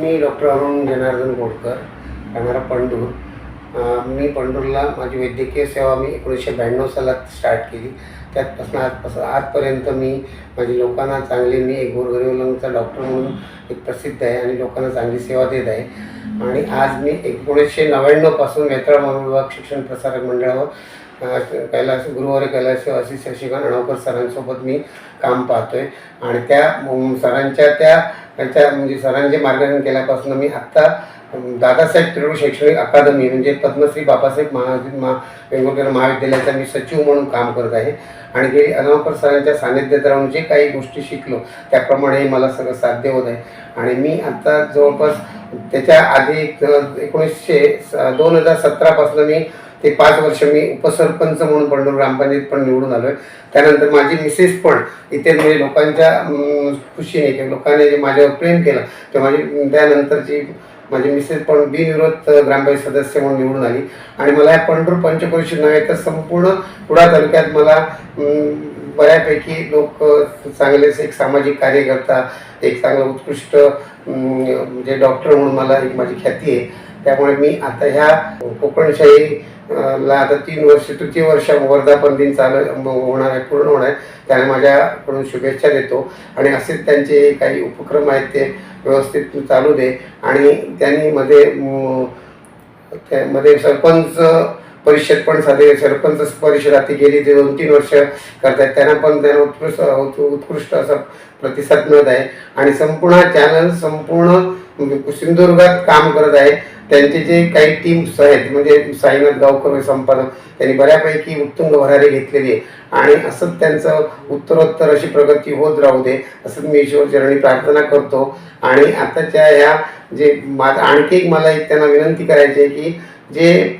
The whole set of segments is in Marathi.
मी डॉक्टर अरुण जनार्दन गोडकर राहणारा पंढूर. मी पंढूरला माझी वैद्यकीय सेवा मी एकोणीसशे ब्याण्णव सालात स्टार्ट केली. त्यातपासून आजपासून आजपर्यंत मी माझी लोकांना चांगली मी एक गोरगरिबांचा डॉक्टर म्हणून एक प्रसिद्ध आहे आणि लोकांना चांगली सेवा देत आहे. आणि आज मी एकोणीसशे नव्याण्णवपासून वेताळ मनोविभाग शिक्षण प्रसारक मंडळावर कैलास गुरुवारी कैलास अशी शशिकांत अणवकर सरांसोबत मी काम पाहतो आहे आणि त्या सरांच्या त्या त्यांच्या म्हणजे सरांचे मार्गदर्शन केल्यापासून मी आत्ता दादासाहेब त्रिडू शैक्षणिक अकादमी म्हणजे पद्मश्री बाबासाहेब महा मा महाविद्यालयाचा मी सचिव म्हणून काम करत आहे. आणि हे अनावकर सरांच्या सानिध्यात राहून जे काही गोष्टी शिकलो त्याप्रमाणे मला सगळं साध्य होत आहे. आणि मी आता जवळपास त्याच्या आधी एकोणीसशे स- दोन हजार सतरापासून मी ते पाच वर्ष मी उपसरपंच म्हणून पंढूर ग्रामपंचायत पण निवडून आलो आहे त्यानंतर माझी मिसेस पण इथे म्हणजे लोकांच्या खुशीने किंवा लोकांनी जे माझ्यावर प्रेम केलं ते माझी त्यानंतरची माझी मिसेस पण बिनविरोध ग्रामपंचायत सदस्य म्हणून निवडून आली. आणि मला या पंढूर पंचक्रोशी नव्हे तर संपूर्ण कुडा तालुक्यात मला बऱ्यापैकी लोक चांगलेच एक सामाजिक कार्यकर्ता एक चांगला उत्कृष्ट म्हणजे डॉक्टर म्हणून मला एक माझी ख्याती आहे. त्यामुळे मी आता ह्या कोकणशाही ला आता तीन वर्ष तृतीय वर्ष वर्धापन दिन चालू होणार आहे पूर्ण होणार आहे. त्याने माझ्याकडून शुभेच्छा देतो. आणि असेच त्यांचे काही उपक्रम आहेत ते व्यवस्थित चालू दे. आणि त्यांनी मध्ये त्यामध्ये सरपंच परिषद पण साधे सरपंच परिषद आता गेली ते दोन तीन वर्ष करतात त्यांना पण त्यांना उत्कृष्ट उत्कृष्ट असा प्रतिसाद मिळत आहे. आणि संपूर्ण चॅनल संपूर्ण सिंधुदुर्गात काम करत आहे. त्यांचे जे काही टीम्स आहेत म्हणजे साईनाथ गावकर संपादक त्यांनी बऱ्यापैकी उत्तुंग भरारी घेतलेली आहे. आणि असंच त्यांचं उत्तरोत्तर अशी प्रगती होत राहू दे असंच मी ईश्वरचरणी प्रार्थना करतो. आणि आताच्या ह्या जे माझं आणखी एक मला एक त्यांना विनंती करायची आहे की जे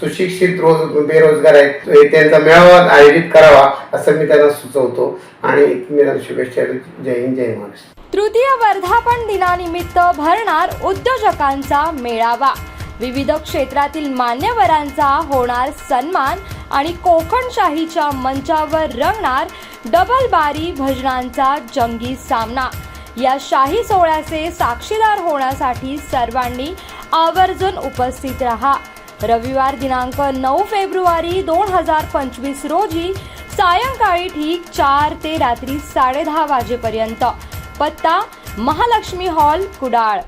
सुशिक्षित रोज बेरोजगार आहेत हे त्यांचा मेळावा आयोजित करावा असं मी त्यांना सुचवतो. आणि मी त्यांना शुभेच्छा जय हिंद जय महाराष्ट्र. तृतीय वर्धापन दिनानिमित्त भरणार उद्योजकांचा मेळावा. विविध क्षेत्रातील मान्यवरांचा होणार सन्मान आणि कोकणशाहीच्या मंचावर रंगणार डबल बारी भजनांचा जंगी सामना. या शाही सोहळ्याचे साक्षीदार होण्यासाठी सर्वांनी आवर्जून उपस्थित रहा. रविवार दिनांक नऊ फेब्रुवारी दोन हजार पंचवीस रोजी सायंकाळी ठीक चार ते रात्री साडेदहा वाजेपर्यंत. पत्ता महालक्ष्मी हॉल कुडाळ.